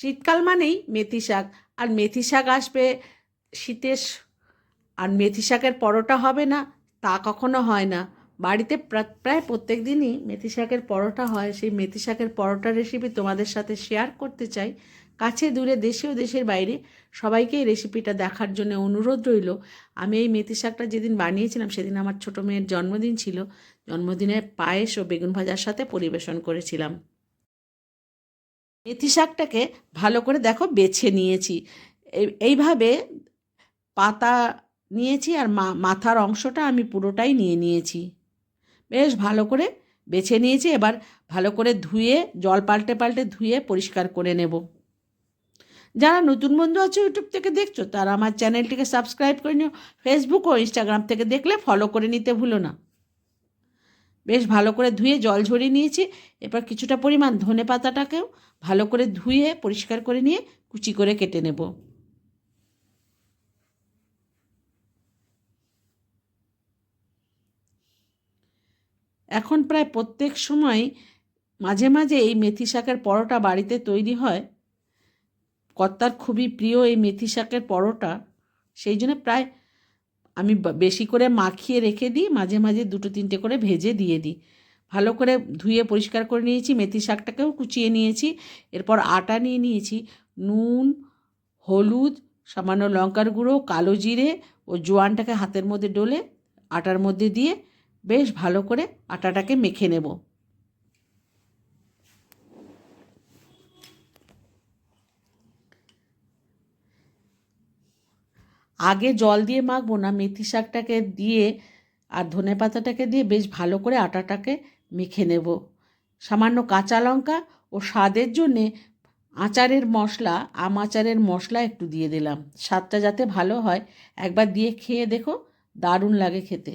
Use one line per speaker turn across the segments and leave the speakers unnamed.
শীতকাল মানেই মেথি শাক। আর মেথি শাক আসবে শীতের আর মেথি শাকের পরোটা হবে না, তা কখনো হয় না। বাড়িতে প্রায় প্রত্যেক দিনই মেথি শাকের পরোটা হয়। সেই মেথি শাকের পরোটা রেসিপি তোমাদের সাথে শেয়ার করতে চাই। কাছে দূরে দেশে ও দেশের বাইরে সবাইকে এই রেসিপিটা দেখার জন্য অনুরোধ রইল। আমি এই মেথি শাকটা যেদিন বানিয়েছিলাম সেদিন আমার ছোটো মেয়ের জন্মদিন ছিল। জন্মদিনে পায়েস ও বেগুন ভাজার সাথে পরিবেশন করেছিলাম। মেথি শাকটাকে ভালো করে দেখো বেছে নিয়েছি। এই- এইভাবে পাতা নিয়েছি আর মাথার অংশটা আমি পুরোটাই নিয়ে নিয়েছি। বেশ ভালো করে বেছে নিয়েছি, এবার ভালো করে ধুয়ে, জল পাল্টে পাল্টে ধুয়ে পরিষ্কার করে নেব। যারা নতুন বন্ধু আছে ইউটিউব থেকে দেখছ, তারা আমার চ্যানেলটিকে সাবস্ক্রাইব করে নিও। ফেসবুক ও ইনস্টাগ্রাম থেকে দেখলে ফলো করে নিতে ভুলো না। বেশ ভালো করে ধুয়ে জল ঝরিয়ে নিয়েছি। এরপর কিছুটা পরিমাণ ধনে পাতাটাকেও ভালো করে ধুয়ে, পরিষ্কার করে নিয়ে কুচি করে কেটে নেব। এখন প্রায় প্রত্যেক সময় মাঝে মাঝে এই মেথি শাকের পরোটা বাড়িতে তৈরি হয়। কর্তার খুবই প্রিয় এই মেথি শাকের পরোটা। সেই জন্য প্রায় আমি বেশি করে মাখিয়ে রেখে দিই, মাঝে মাঝে দুটো তিনটে করে ভেজে দিয়ে দিই। ভালো করে ধুয়ে পরিষ্কার করে নিয়েছি, মেথি শাকটাকেও কুচিয়ে নিয়েছি, এরপর আটা নিয়ে নিয়েছি, নুন, হলুদ, সামান্য লঙ্কার গুঁড়ো, কালো জিরে ও জোয়ানটাকে হাতের মধ্যে ডলে আটার মধ্যে দিয়ে বেশ ভালো করে আটাটাকে মেখে নেব। আগে জল দিয়ে মাখবো না, মেথি শাকটাকে দিয়ে আর ধনে পাতাটাকে দিয়ে বেশ ভালো করে আটাটাকে মেখে নেব। সামান্য কাঁচা লঙ্কা ও স্বাদের জন্যে আচারের মশলা, আম আচারের মশলা একটু দিয়ে দিলাম। স্বাদটা যাতে ভালো হয়, একবার দিয়ে খেয়ে দেখো, দারুণ লাগে খেতে।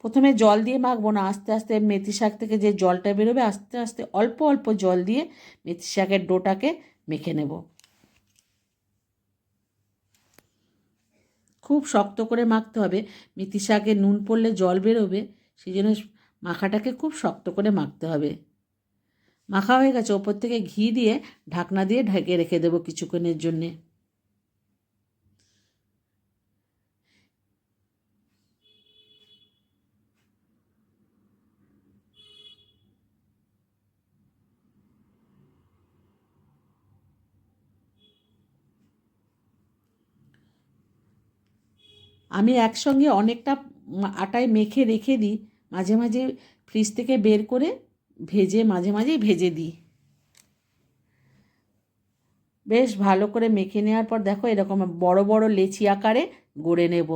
প্রথমে জল দিয়ে মাখবো না, আস্তে আস্তে মেথি শাক থেকে যে জলটা বেরোবে, আস্তে আস্তে অল্প অল্প জল দিয়ে মেথি শাকের ডোটাকে মেখে নেব। খুব শক্ত করে মাখতে হবে। মেথি শাকে নুন পড়লে জল বেরোবে সেই জন্য মাখাটাকে খুব শক্ত করে মাখতে হবে। মাখা হয়ে গেছে, ওপর থেকে ঘি দিয়ে ঢাকনা দিয়ে ঢেকে রেখে দেবো কিছুক্ষণের জন্যে। আমি একসঙ্গে অনেকটা আটায় মেখে রেখে দিই, মাঝে মাঝে ফ্রিজ থেকে বের করে ভেজে মাঝে মাঝেই ভেজে দিই। বেশ ভালো করে মেখে নেওয়ার পর দেখো এরকম বড় বড় লেচি আকারে গড়ে নেব।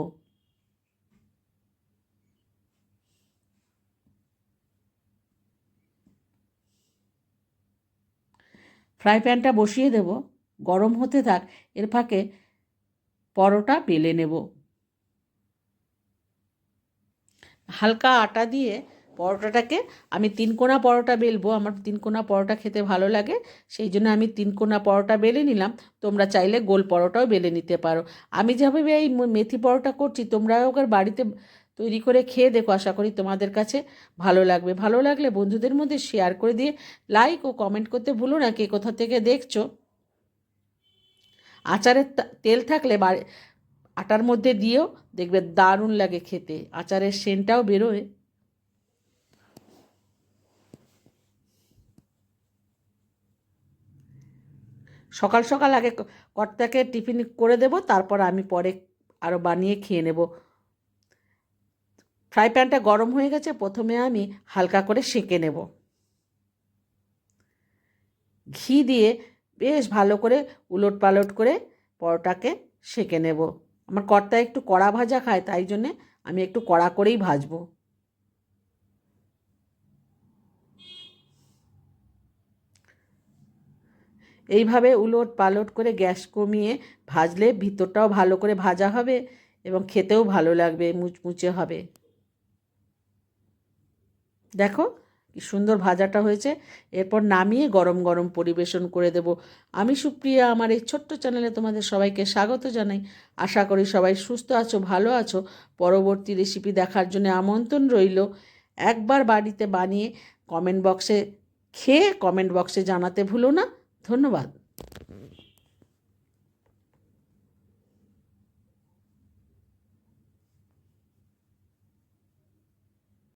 ফ্রাই প্যানটা বসিয়ে দেব, গরম হতে থাক, এর ফাঁকে পরোটা বেলে নেব। হালকা আটা দিয়ে পরোটাটাকে আমি তিন কোনা পরোটা বেলবো। আমার তিন কোনা পরোটা খেতে ভালো লাগে, সেই জন্য আমি তিন কোনা পরোটা বেলে নিলাম। তোমরা চাইলে গোল পরোটাও বেলে নিতে পারো। আমি যেভাবে এই মেথি পরোটা করছি, তোমরাও ওকে বাড়িতে তৈরি করে খেয়ে দেখো। আশা করি তোমাদের কাছে ভালো লাগবে। ভালো লাগলে বন্ধুদের মধ্যে শেয়ার করে দিয়ে লাইক ও কমেন্ট করতে ভুলো না, কে কোথা থেকে দেখছ। আচারের তেল থাকলে আটার মধ্যে দিয়েও দেখবে দারুণ লাগে খেতে। আচারের সেন্টটাও বেরোয়। সকাল সকাল আগে কর্তাকে টিফিন করে দেব, তারপর আমি পরে আরও বানিয়ে খেয়ে নেব। ফ্রাই প্যানটা গরম হয়ে গেছে, প্রথমে আমি হালকা করে সেঁকে নেব। ঘি দিয়ে বেশ ভালো করে উলট পালট করে পরোটাকে সেঁকে নেব। আমার কর্তা একটু কড়া ভাজা খায়, তাই জন্যে আমি একটু কড়া করেই ভাজবো। এইভাবে উলট পালট করে গ্যাস কমিয়ে ভাজলে ভিতরটাও ভালো করে ভাজা হবে এবং খেতেও ভালো লাগবে, মুচমুচে হবে। দেখো কি সুন্দর ভাজাটা হয়েছে। এরপর নামিয়ে গরম গরম পরিবেশন করে দেব। আমি সুপ্রিয়া, আমার এই ছোট্ট চ্যানেলে তোমাদের সবাইকে স্বাগত জানাই। আশা করি সবাই সুস্থ আছো, ভালো আছো। পরবর্তী রেসিপি দেখার জন্য আমন্ত্রণ রইল। একবার বাড়িতে বানিয়ে কমেন্ট বক্সে খেয়ে কমেন্ট বক্সে জানাতে ভুলো না। ধন্যবাদ।